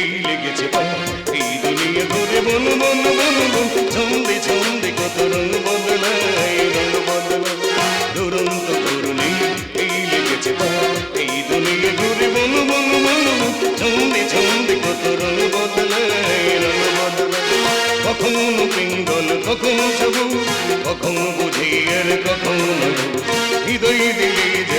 এই লেগেছে পায় এই দুনিয়া ঘুরে বন বন বন বন ছন্দে ছন্দে কত রং বদলায় রং বদলায় দুরন্ত করুণী এই লেগেছে এই দুনিয়া ঘুরে বন বন বন বন ছন্দে ছন্দে কত রং বদলায় রং বদলায় কখনো পিঙ্গল, কখনো সবুজ কখনো বুঝি আর কখনো হৃদয় দিলি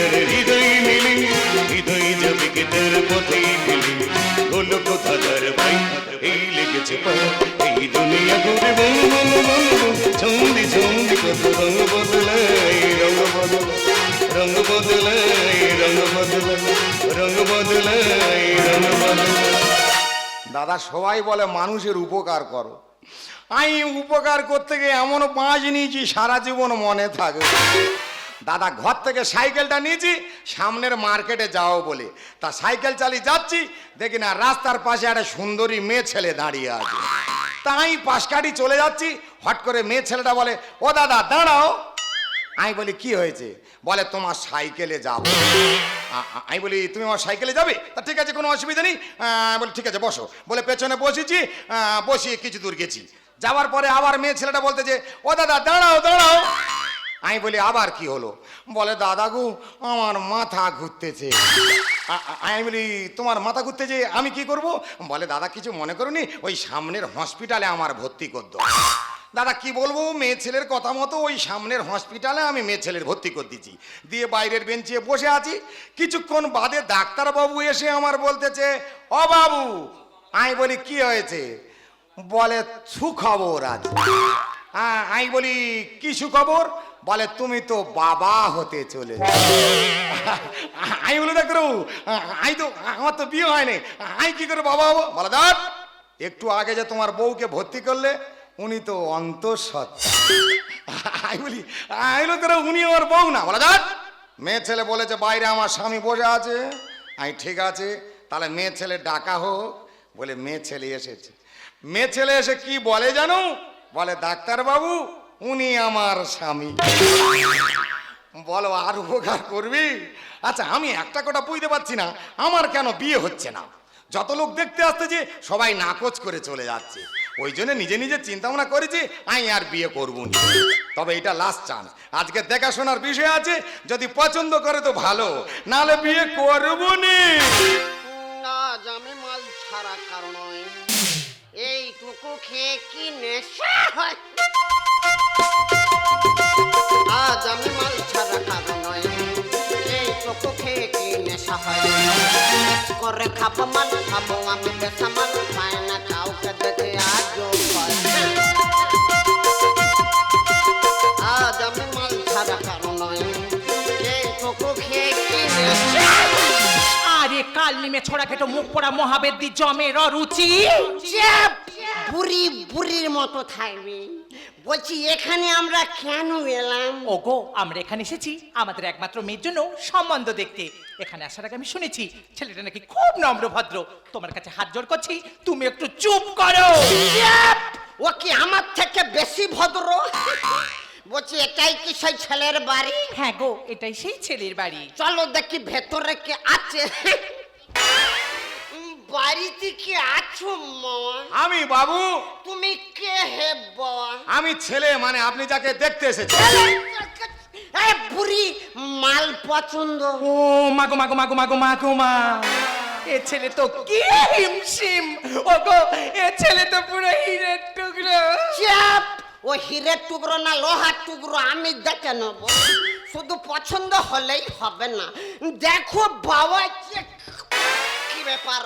দাদা, সবাই বলে মানুষের উপকার করো। আমি উপকার করতে গিয়ে এমন পাঁচ নিয়েছি, সারা জীবন মনে থাকবে। দাদা ঘর থেকে সাইকেলটা নিয়েছি, সামনের মার্কেটে যাও বলে। তা সাইকেল চালিয়ে যাচ্ছি, দেখি না রাস্তার পাশে একটা সুন্দরী মেয়ে ছেলে দাঁড়িয়ে আছে। তাই পাশ কাটি চলে যাচ্ছি, হট করে মেয়ে ছেলেটা বলে, ও দাদা, দাঁড়াও। আমি বলি, কি হয়েছে? বলে, তোমার সাইকেলে যাব। আমি বলি, তুমি আমার সাইকেলে যাবে? তা ঠিক আছে, কোনো অসুবিধা নেই। বলি, ঠিক আছে, বসো। বলে, পেছনে বসেছি বসিয়ে কিছু দূর গেছি। যাওয়ার পরে আবার মেয়ে ছেলেটা বলতে যে ও দাদা, দাঁড়াও দাঁড়াও। আমি বলি, আবার কি হলো? বলে, দাদা গো, আমার মাথা ঘুরতেছে। আমি বলি, তোমার মাথা ঘুরতেছে, আমি কি করব? বলে, দাদা, কিছু মনে করুনি? ওই সামনের হসপিটালে আমার ভর্তি করতো দাদা, কি বলব? মেয়ে ছেলের কথা মতো ওই সামনের হসপিটালে আমি মেয়ে ছেলের ভর্তি করে দিচ্ছি দিয়ে বাইরের বেঞ্চে বসে আছি। কিছুক্ষণ বাদে ডাক্তারবাবু এসে আমার বলতেছে, ও বাবু, আমি বলি, কি হয়েছে? বলে, সুখবর আছে হ্যাঁ আমি বলি, কি সুখবর? বলে, তুমি তো বাবা হতে চলে আমি বলি, ডাক্তারবাবু, আমি তো, আমার তো বিয়ে হয়নি। আমি কি করে বাবা হব? বলে দাঁড় একটু আগে যে তোমার বউকে ভর্তি করলে, উনি তো অন্তঃসত্ত্বা। আমি বলি আইলো তোরা উনি আমার বউ না? বলা যাক মেয়ে ছেলে বলেছে, বাইরে আমার স্বামী বসে আছে। আমি, ঠিক আছে, তাহলে মেয়ে ছেলে ডাকা হোক। বলে, মেয়ে ছেলে এসেছে। মেয়ে ছেলে এসে কি বলে জানো? বলে, ডাক্তারবাবু উনি আমার স্বামী। বলো, আর উপকার করবি? আচ্ছা আমি একটা কথা বুঝতে পারছি না, আমার কেন বিয়ে হচ্ছে না? যত লোক দেখতে আসতেছে সবাই নাকচ করে চলে যাচ্ছে, ওই জন্য নিজে নিজে চিন্তা ভাবনা করেছি, আমি আর বিয়ে করব না। তবে এটা লাস্ট চান্স আজকে দেখাশোনার বিষয় আছে, যদি পছন্দ করে তো ভালো নালে বিয়ে করব নি। আজ আমি মাল ছাড়া কারণ এইটুকু খেয়ে কি নেশা হয়? আজ আমি মাল ছাড়া কারও নয়। এই এইটুকু খেয়ে কি নেশা হয়? করে খাব মাল খাব আমি বেশা মাল পায় না কাউকে দেখে আজও নিমে ছোড়া খেটো মুখ পোড়া মহাবেদ্যি জমের চাপ বুড়ি বুড়ির মতো থাকবে। বলছি এখানে আমরা কেন এলাম? ওগো আমরা এখানে এসেছি আমাদের একমাত্র মেয়ের জন্য সম্বন্ধ দেখতে। এখানে আসার আগে আমি শুনেছি ছেলেটা নাকি খুব নম্র ভদ্র। তোমার কাছে হাত জোর করছি তুমি একটু চুপ করো। ও কি আমার থেকে বেশি ভদ্র? বলছি এটাই কি সেই ছেলের বাড়ি? হ্যাঁ গো এটাই সেই ছেলের বাড়ি। চলো দেখি ভেতরে কে আছে। বাড়িতে কি আছো মা? আমি বাবু। তুমি কে হে বাবা আমি ছেলে মানে আপনি যাকে দেখতে এসেছেন। এ বুড়ি মাল পছন্দ। ও মাগো মাগো মাগো মাগো মাগো মা এ ছেলে তো কি হিমশিম। ওগো এ ছেলে তো পুরো হিরের টুকরো। চাপ ও হিরের টুকরো না লোহার টুকরো আমি দেখে নেব। শুধু পছন্দ হলেই হবে না। দেখো বাবা যে কি ব্যাপার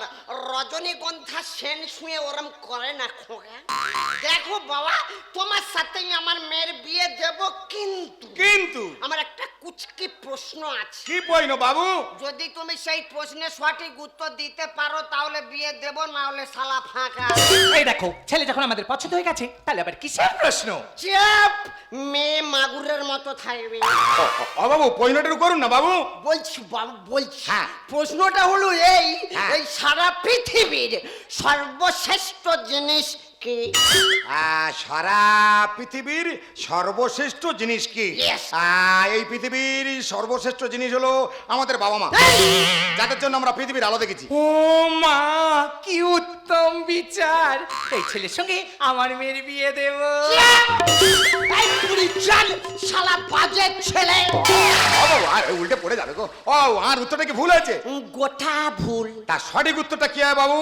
রজনীগন্ধা সেন শুয়ে ওরম করে না খোকা দেখো বাবা তোমার সাথেই আমার মেয়ের বিয়ে দেব কিন্তু। কিন্তু? আমার একটা কুচকি প্রশ্ন আছে। কি পয়ন বাবু? যদি তুমি সেই প্রশ্নের সঠিক উত্তর দিতে পারো তাহলে বিয়ে দেব না হলে সালা ফাঁকা। এই দেখো ছেলে যখন আমাদের পছন্দ হয়ে গেছে তাহলে আবার কিসের প্রশ্ন? চাপ! মেয়ে মাগুরের মতো থাকবে। ও বাবু পয়নটা করুন না বাবু। বলছি বাবু বলছি। হ্যাঁ। প্রশ্নটা হলো এই হ্যাঁ। এই সারা পৃথিবীর সর্বশ্রেষ্ঠ জিনিস কি? সারা পৃথিবীর সর্বশ্রেষ্ঠ জিনিস কি? এই পৃথিবীর সর্বশ্রেষ্ঠ জিনিস হলো আমাদের বাবা মা। যাদের জন্য আমরা পৃথিবীর আলো দেখেছি। ও মা কি উত্তম বিচার। এই ছেলের সঙ্গে আমার মেয়ের বিয়ে দেব। এই পুরি চল শালা বাজে ছেলে। উল্টে পড়ে যাবে গো। ও আর উত্তরটা কি ভুল আছে গোটা ভুল। তার সঠিক উত্তরটা কি হয় বাবু?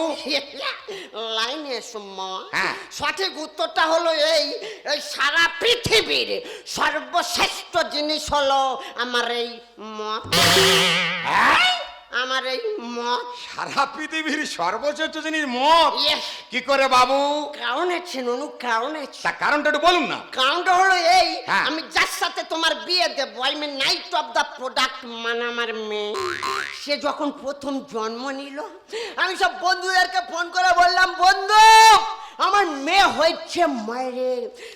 লাইনে সুম্মা হ্যাঁ। সঠিক উত্তরটা হলো এই এই সারা পৃথিবীর সর্বশ্রেষ্ঠ জিনিস হলো আমার এই মত হ্যাঁ? আমার এই মত সারা পৃথিবীর সর্বশ্রেষ্ঠ জিনিস Yes. কি করে বাবু কারণ আছে ননু কারণ আছে তা কারণটা একটু বলুন না কারণটা হলো এই হ্যাঁ। আমি যার সাথে তোমার বিয়ে দেবো I mean night of the product মানে আমার মেয়ে সে যখন প্রথম জন্ম নিল আমি সব বন্ধুদেরকে ফোন করে বললাম বন্ধু আমার মেয়ে হয়েছে মায়েরে।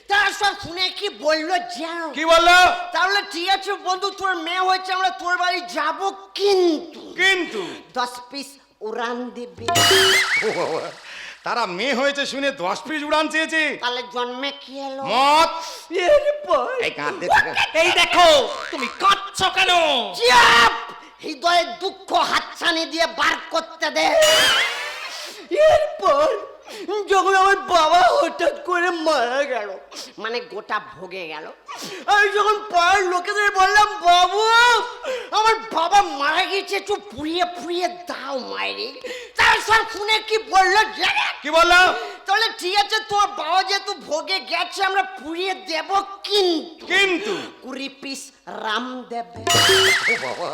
তারা সব শুনে কি বলল জানো? কি বলল? তাহলে ঠিক আছে বন্ধু তোর মেয়ে হয়েছে আমরা তোর বাড়ি যাব কিন্তু। কিন্তু? দশ পিস উড়ান দিবি। তারা মেয়ে হয়েছে শুনে দশ পিস উড়ান চেয়েছে। তাহলে জন্মে কি এলো? এরপর এই কাঁদতে এই দেখো তুমি কাঁদছ কেন? চাপ! হৃদয়ে দুঃখ হাতছানি দিয়ে বার করতে দে। এরপর যখন আমার বাবা হঠাৎ করে মারা গেল মানে গোটা ভোগে গেল আমি যখন পাড়ার লোকেদের বললাম বাবু আমার বাবা মারা গেছে একটু পুড়িয়ে পুড়িয়ে দাও মায়েরে। তার সব শুনে কি বলল কি বলল? তাহলে ঠিক আছে তোর বাবা যেহেতু ভোগে গেছে আমরা পুড়িয়ে দেব কিন্তু কিন্তু। কুড়ি পিস রাম দেবে ও বাবা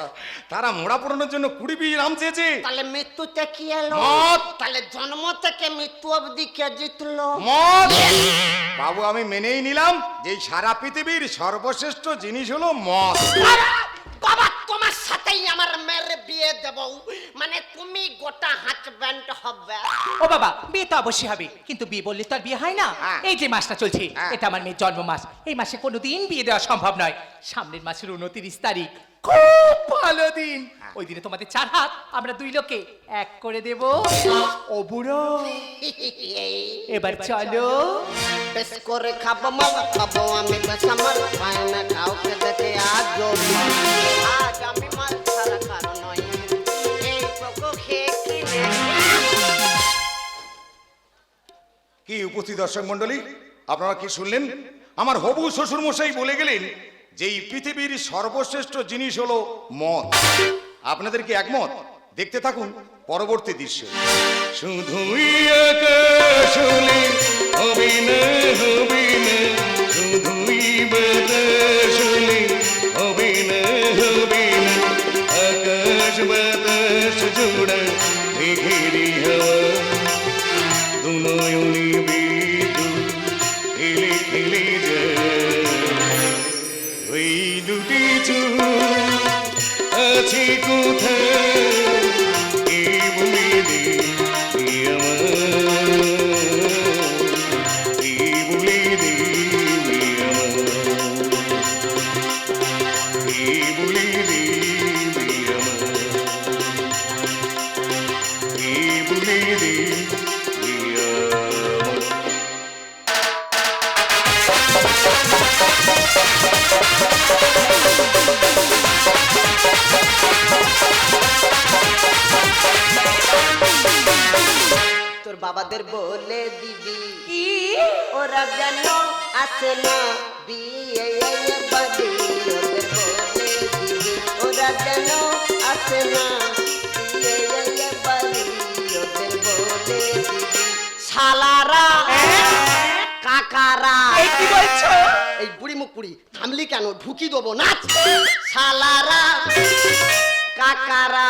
তারা মোড়া পড়ানোর জন্য কুড়ি পিস রাম চেয়েছে। তাহলে মৃত্যুতে কি এলো। মত। তাহলে জন্ম থেকে মৃত্যু অবধি কে জিতলো? মদ। বাবু আমি মেনেই নিলাম যে এই সারা পৃথিবীর সর্বশ্রেষ্ঠ জিনিস হলো মদ! দেব। মানে তুমি গোটা হাজব্যান্ড হবে। ও বাবা বিয়ে তো অবশ্যই হবে। কিন্তু বিয়ে বললে তো আর বিয়ে হয় না। হ্যাঁ। এই যে মাসটা চলছে হ্যাঁ। এটা আমার মেয়ের জন্ম মাস এই মাসে কোনোদিন বিয়ে দেওয়া সম্ভব নয়। সামনের মাসের উনত্রিশ তারিখ। খুব ভালো দিন। হ্যাঁ। ওই দিনে তোমাদের চার হাত আমরা দুই লোকে এক করে দেব। ও বুড়ো। এবার চলো। বেশ করে খাব মাল খাব আমি বেশ আমার পায় না। কাউকে দেখে আজ আজ উপস্থিত দর্শক মন্ডলী আপনারা কি শুনলেন? আমার হবু শ্বশুর মশাই বলে গেলেন যে এই পৃথিবীর সর্বশ্রেষ্ঠ জিনিস হলো মদ। আপনাদের কি একমত? দেখতে থাকুন পরবর্তী দৃশ্য। বাতাস জোড়া মেঘেরি হাওয়া। দুনয়নি বিদ্যুৎ খেলে খেলে ওই দুটি চুল আছে কোথায় বাবাদের বলে দিবি। কি? ওরা যেন আসে না বিয়ে বাদি ওদের বলে দিবি। ওরা যেন আসে না বিয়ে বাদি ওদের বলে দিবি। শালারা কাকারা এই কি বলছো? এই বুড়ি মুখ থামলি কেন? ঢুকি দেবো নাচ। শালারা কাকারা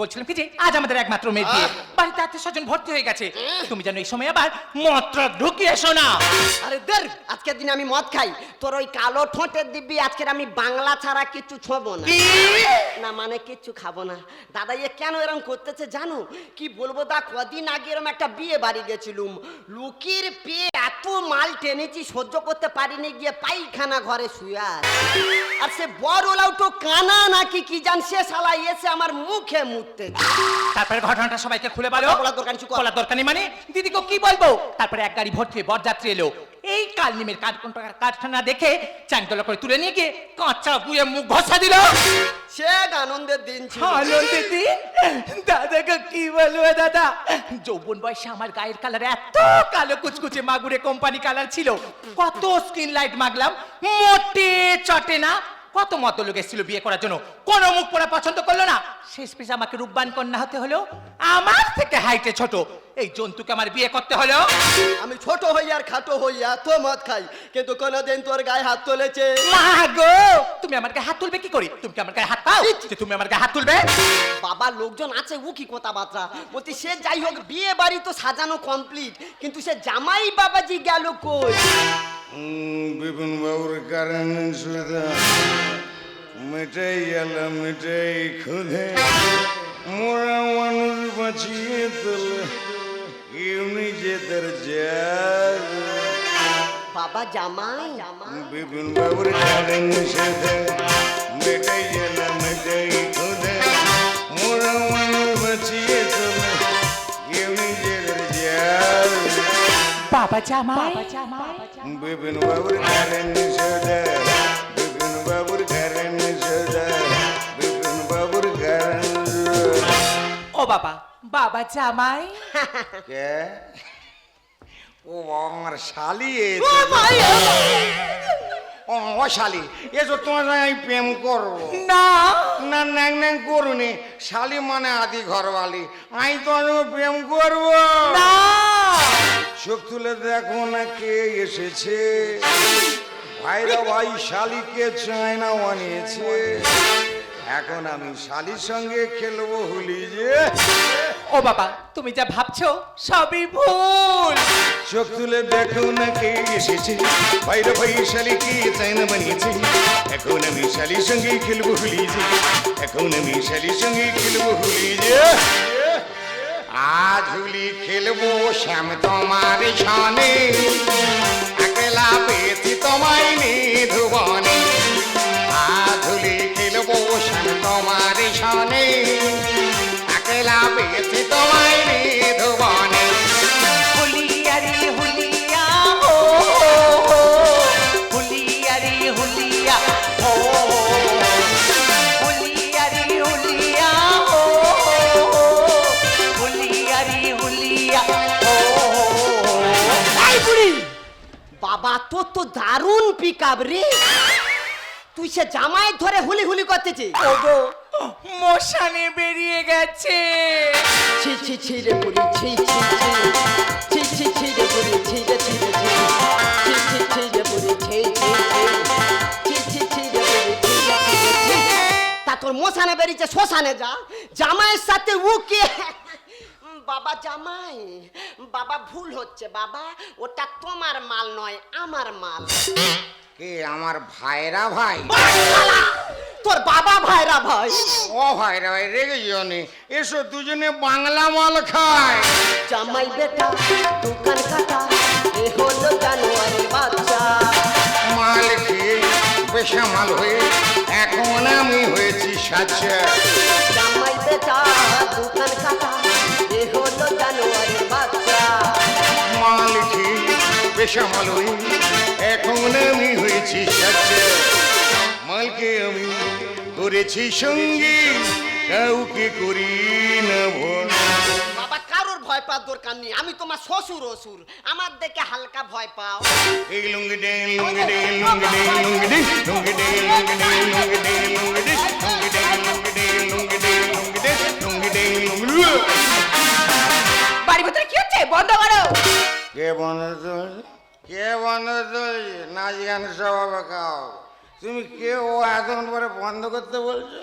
বলছিলাম কি যে আজ আমাদের একমাত্র মেয়ে বিয়ে। বাড়িতে আত্মীয় স্বজন ভর্তি হয়ে গেছে। তুমি যেন এই সময় আবার মন্ত্র ঢুকিয়ে এসো না। আরে দের আজকের দিনে আমি মদ খাই। তোর ওই কালো ঠোঁটের দিব্যি আজকের আমি বাংলা ছাড়া কিচ্ছু ছোবো না। না মানে কিচ্ছু খাব না। দাদা ইয়ে কেন এরকম করতেছে জানো? কি বলব দা কদিন আগে এরকম একটা বিয়ে বাড়ি গেছিলুম। লুকির পেয়ে এত মাল টেনেছি সহ্য করতে পারিনি গিয়ে পাইখানা ঘরে শুয়ে আর সে বড় ওলাও তো কানা নাকি কি জান সে শালা এসে আমার মুখে তারপরে ঘটনাটা সবাইকে খুলে বলো। বলার দরকার নেই, চুপ বলার দরকার নেই মানে দিদিকে কি বলব? তারপরে এক গাড়ি ভর্তি হয়ে বরযাত্রী এলো। এই কালনিমের কাঠকোনটাকার কারখানা দেখে চাংতলা করে তুলে নিয়ে গিয়ে কাঁচা বুয়ে মুখ ঘষা দিল। সে আনন্দের দিন ছিল। আনন্দে দিন? দাদাকে কি বলব দাদা? যৌবন বয়সে আমার গায়ের কালার এত কালো কুচকুচে মাগুরে কোম্পানি কালার ছিল। কত স্ক্রিন লাইট মাগলাম মোটে চটে না। কত মত লোক এসেছিল বিয়ে করার জন্য? কোন মুখ পড়া পছন্দ করল না? শেষ পেশে আমাকে রূপবান কন্যা হতে হলো। আমার থেকে হাইটে ছোট। এই জন্তুকে আমার বিয়ে করতে হলো। আমি ছোট হই আর খাটো হই এত মদ খাই কিন্তু কোনোদিন তোর গায়ে হাত তুলেছে। মা গো তুমি আমার গায়ে হাত তুলবে কি করে? তুমি কি আমার গায়ে হাত পাও? যে তুমি আমার গায়ে হাত তুলবে? বাবার লোকজন আছে ও কি কথাবার্তা বলছি সে যাই হোক বিয়ে বাড়ি তো সাজানো কমপ্লিট কিন্তু সে জামাই বাবাজি গেল কই? বিপিন বাবুর কারণ সুদা মিটাই গেল মিটাই খুদে মোরা মানুষ বাঁচিয়ে তোলে কেউ নিজেদের যায় বাবা জামাই। বিপিন বাবুর কারণ সুদা মিটাই গেল মিটাই খুদে মোরা মানুষ বাঁচিয়ে বাবা জামাই বিপিন বাবুর কারণ সদা বিপিন বাবুর কারণ সদা বিপিন বাবুর কারণ ও বাবা বাবা জামাই কে ও আমার শালি। ও ভাই, ও ভাই। ও ও শালি এসো তোমার আমি প্রেম করব। না। না ন্যাং ন্যাং করুনি। শালি মানে আদি ঘরওয়ালি আমি তোমার সঙ্গে প্রেম করব। না। চোখ তুলে দেখো না কে এসেছে। ভাইরা ভাই শালিকে চায়না বানিয়েছে। এখন আমি শালির সঙ্গে খেলব হুলি যে। ও বাবা তুমি যা ভাবছ সবই ভুল। চোখ তুলে দেখো না কে এসেছে। ভাইরা ভাই শালিকে চায়না বানিয়েছে। এখন আমি শালির সঙ্গে খেলব হুলি যে। এখন আমি শালির সঙ্গে খেলব হুলি যে। আজ হুলি খেলব শ্যাম তোমার ছানে একলা পেয়েছি তোমায় নি আজ বাবা তোর তো দারুণ পিক রে তুই সে জামাই ধরে হুলি হুলি করতেছিস ওগো মশানে বেরিয়ে গেছে ছি ছি ছি রে বুড়ি ছি ছি ছি ছি ছি ছি রে বুড়ি ছি রে ছি রে ছি ছি ছি ছি রে বুড়ি ছি ছি ছি ছি ছি ছি রে বুড়ি ছি রে ছি রে ছি তা তোর মশানে বেরিয়েছে শ্মশানে যা জামাইয়ের সাথে উকে বাবা জামাই বাবা ভুল হচ্ছে বাবা ওটা তোমার মাল নয় আমার মাল। কে আমার ভাইরা ভাই? তোর বাবা ভাইরা ভাই। ও ভাইরা ভাই রেগে জনে এসো দুজনে বাংলা মাল খায় জামাই বেটা দোকান কাটা এ হলো জানুয়ারি বাচ্চা। মাল খেয়ে মাল হয়ে এখন আমি হয়েছি সাচ্চা জামাই বেটা দোকান কাটা হলো বাচ্চা। এখন আমি হয়েছি সাচ্চা মালকে আমি করেছি সঙ্গী কাউকে করি না ভোল বাবা কারোর ভয় পাওয়ার দরকার নেই। আমি তোমার শ্বশুর অসুর আমার দেখে হালকা ভয় পাও। এই lungi day lungi day lungi day lungi day lungi day lungi day lungi day বন্ধ করো। কে বন্ধ কে বন্ধ নাচ গান স্বভাবে খাও। তুমি কে? ও এতক্ষণ পরে বন্ধ করতে বলছো?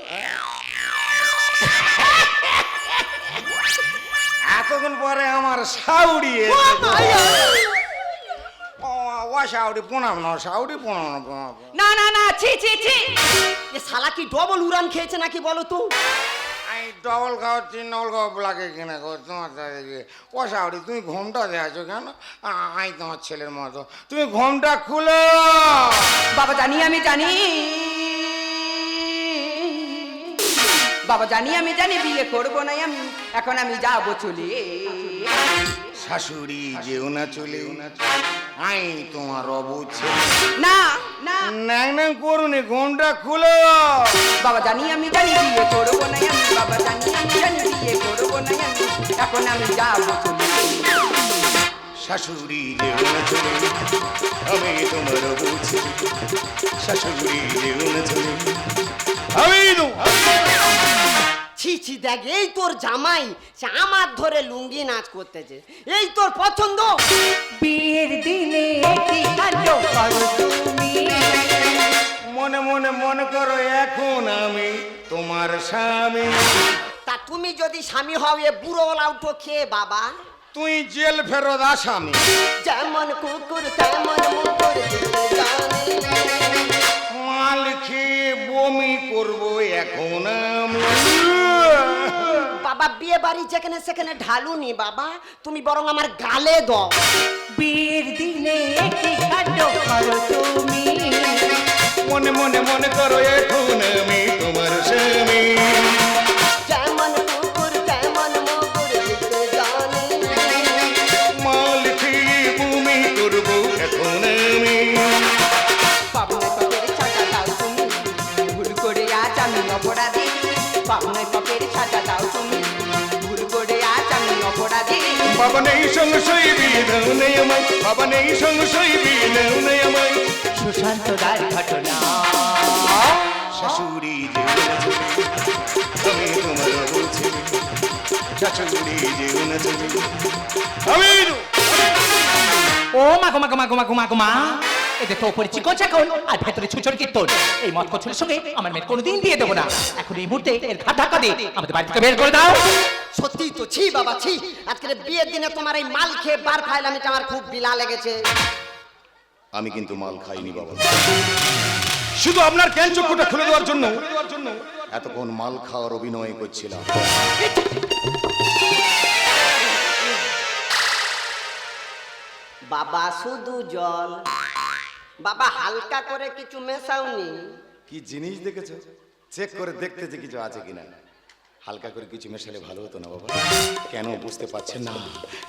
এতক্ষণ পরে আমার সাউরি ও সাউরি প্রণাম না সাউরি প্রণাম না, প্রণাম। না। না না ছি ছি ছি। এ শালা কি ডবল উড়ান খেয়েছে নাকি বলো তো? ডবল খাওয়া তিন ডবল খাওয়া লাগে কিনা গো তোমার দাদাকে ও সাউরি তুমি ঘুমটা দেখাচ্ছ কেন? আ- আমি তোমার ছেলের মতো। তুমি ঘুমটা খুলো! বাবা জানি আমি জানি। বাবা জানি আমি জানি বিয়ে করব না আমি। এখন আমি যাব চলে। শাশুড়ি যেও না চলে। আই তোমার অবুঝ। না না। ন্যাং ন্যাং করুনি ঘুমটা খুলো বাবা জানি আমি জানি বিয়ে করব না আমি বাবা জানি আমি জানি বিয়ে করব না আমি। এখন আমি যাব শাশুড়ি যেও না চলে আমি তোমার বুঝি শাশুড়ি যেও না চলে আমি তোমার ছি ছি দেখ এই তোর জামাই সে আমার ধরে লুঙ্গি নাচ করতেছে। এই তোর পছন্দ? বিয়ের দিনে মনে মনে মনে করো এখন আমি তোমার স্বামী। তা তুমি যদি স্বামী হও এ বুড়ো লাউটো খেয়ে বাবা? তুই জেল ফেরত আসামি যেমন কুকুর তেমন মুকুর মাল খেয়ে বমি করব এখন বাবা বিয়ে বাড়ি যেখানে সেখানে ঢালুনি বাবা তুমি বরং আমার গালে দাও। বিয়ের দিনে কি কাণ্ড করো তুমি। মনে মনে মনে করো এখন আমি তোমার বাবা নেই সংশয় বিধাও নেই আমায়। বাবা নেই সংশয় বিধাও নেই আমায়। সুশান্ত দার ঘটনা। শাশুড়ি আমি তোমার বলছি শাশুড়ি যেও না চলে আমি ও মাগো মাগো মাগো মাগো মা। এদের তো ওপরে চিকন চাকন আর ভেতরে ছুচর কীর্তন। এই মত সঙ্গে আমার মেয়ের কোনোদিন বিয়ে দেবো না। এখন এই মুহূর্তে এর ঘাট ধাক্কা দিয়ে আমাদের বাড়ি থেকে বের করে দাও। সত্যি তো ছি বাবা ছি। আজকের বিয়ের দিনে তোমার এই মাল খেয়ে বার আমার খুব বিলা লেগেছে। আমি কিন্তু মাল খাইনি বাবা। শুধু আপনার জ্ঞান চক্ষুটা খুলে দেওয়ার জন্য এতক্ষণ মাল খাওয়ার অভিনয় করছিলাম। বাবা শুধু জল। বাবা, হালকা করে কিছু মেশাওনি। কি জিনিস দেখেছ? চেক করে দেখতে যে কিছু আছে কিনা। হালকা করে কিছু মেশালে ভালো হতো না বাবা। কেন বুঝতে পারছেন না?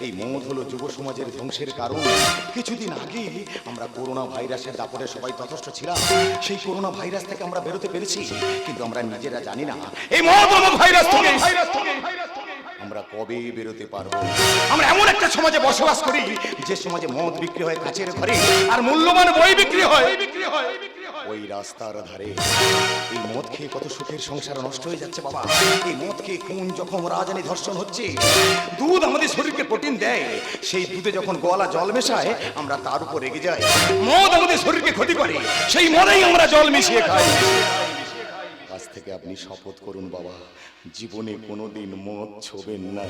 এই মদ হলো যুব সমাজের ধ্বংসের কারণ। কিছুদিন আগে আমরা করোনা ভাইরাসের দাপটে সবাই যথেষ্ট ছিলাম। সেই করোনা ভাইরাস থেকে আমরা বেরোতে পেরেছি। কিন্তু আমরা নিজেরা জানি না। এই মহাবর্ম ভাইরাস থেকে। আমরা কবে বেরোতে পারব? আমরা এমন একটা সমাজে বসবাস করি যে সমাজে মদ বিক্রি হয় কাছের ঘরে আর মূল্যবান বই বিক্রি হয়। ওই রাস্তার ধারে এই মদ খেয়ে কত সুখের সংসার নষ্ট হয়ে যাচ্ছে বাবা। এই মদ খেয়ে কোন যখন রাজানি ধর্ষণ হচ্ছে দুধ আমাদের শরীরকে প্রোটিন দেয়। সেই দুধে যখন গলা জল মেশায় আমরা তার উপর রেগে যাই। মদ আমাদের শরীরকে ক্ষতি করে সেই মদেই আমরা জল মিশিয়ে খাই। কাছ থেকে আপনি শপথ করুন বাবা। জীবনে কোনোদিন মদ ছোবেন না।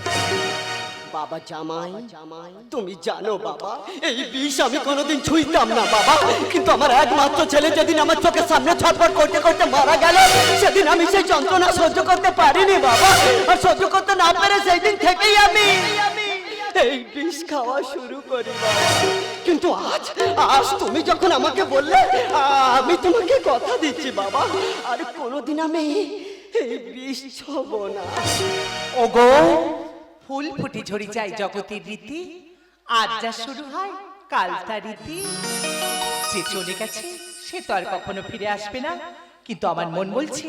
বাবা জামাই জামাই তুমি জানো বাবা এই বিষ আমি কোনোদিন ছুঁইতাম না বাবা। কিন্তু আমার একমাত্র ছেলে যেদিন আমার চোখের সামনে ছটফট করতে করতে মারা গেল সেদিন আমি সেই যন্ত্রণা সহ্য করতে পারিনি বাবা। আর সহ্য করতে না পেরে সেই দিন থেকেই আমি এই বিষ খাওয়া শুরু করি কিন্তু আজ আজ তুমি যখন আমাকে বললে আমি তোমাকে কথা দিচ্ছি বাবা। আর কোনোদিন আমি এই বিষ ছব না। ওগো ফুল ফুটে ঝরি যায় জগতের রীতি আজ যা শুরু হয় কাল তা রীতি। যে চলে গেছে সে তো আর কখনো ফিরে আসবে না। কিন্তু আমার মন বলছে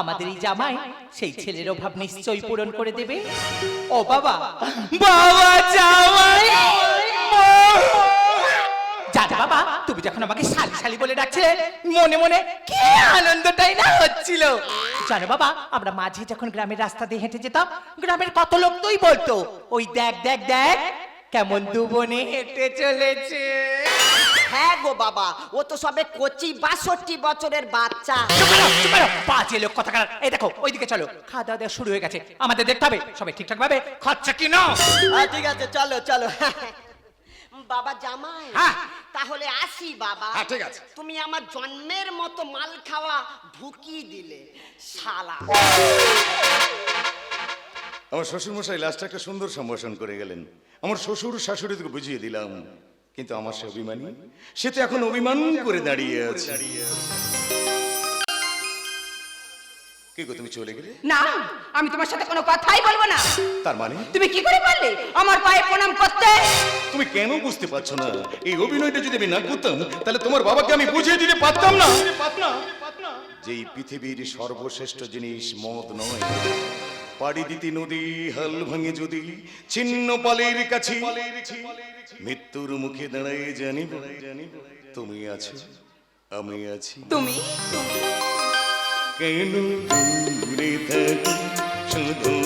আমাদের এই জামাই সেই ছেলের অভাব নিশ্চয়ই পূরণ করে দেবে। ও বাবা বাবা জামাই! যা বাবা তুমি যখন আমাকে শালি শালি বলে ডাকছিলে মনে মনে কি আনন্দটাই না হচ্ছিল? জানো বাবা আমরা মাঝে যখন গ্রামের রাস্তা দিয়ে হেঁটে যেতাম গ্রামের কত লোক তুই বলতো ওই দেখ দেখ দেখ কেমন দু বোনে হেঁটে চলেছে। হ্যাঁ গো বাবা ও তো সবে কচি বাষট্টি বছরের বাচ্চা। করো, করো, বাজে লোক কথা এই দেখো ওইদিকে চলো খাওয়া দাওয়া দেওয়া শুরু হয়ে গেছে। আমাদের দেখতে হবে সবাই ঠিকঠাক ভাবে খাচ্ছে কি না ঠিক আছে চলো চলো। বাবা জামাই। হ্যাঁ। তাহলে আসি বাবা। হ্যাঁ, ঠিক আছে। তুমি আমার জন্মের মতো মাল খাওয়া ঢুকিয়ে দিলে শালা। আমার শ্বশুর মশাই লাস্টে একটা সুন্দর সম্ভাষণ করে গেলেন। আমার শ্বশুর শাশুড়িকে বুঝিয়ে দিলাম। কিন্তু আমার সে অভিমানী সে তো এখন অভিমান করে দাঁড়িয়ে আছে। কি গো তুমি চলে গেলে? না আমি তোমার সাথে কোনো কথাই বলব না। তার মানে? তুমি কি করে পারলে আমার পায়ে প্রণাম করতে। তুমি কেন বুঝতে পারছ না? এই অভিনয়টা যদি আমি না করতাম তাহলে তোমার বাবাকে আমি বুঝিয়ে দিতে পারতাম না। যে পৃথিবীর সর্বশ্রেষ্ঠ জিনিস মদ নয় পাড়ি দিতে নদী হাল ভাঙে যদি ছিন্ন পালের কাছে মৃত্যুর মুখে দাঁড়ায় জানি তুমি আছো আমি আছি। তুমি? তুমি কেন দূরে থাকো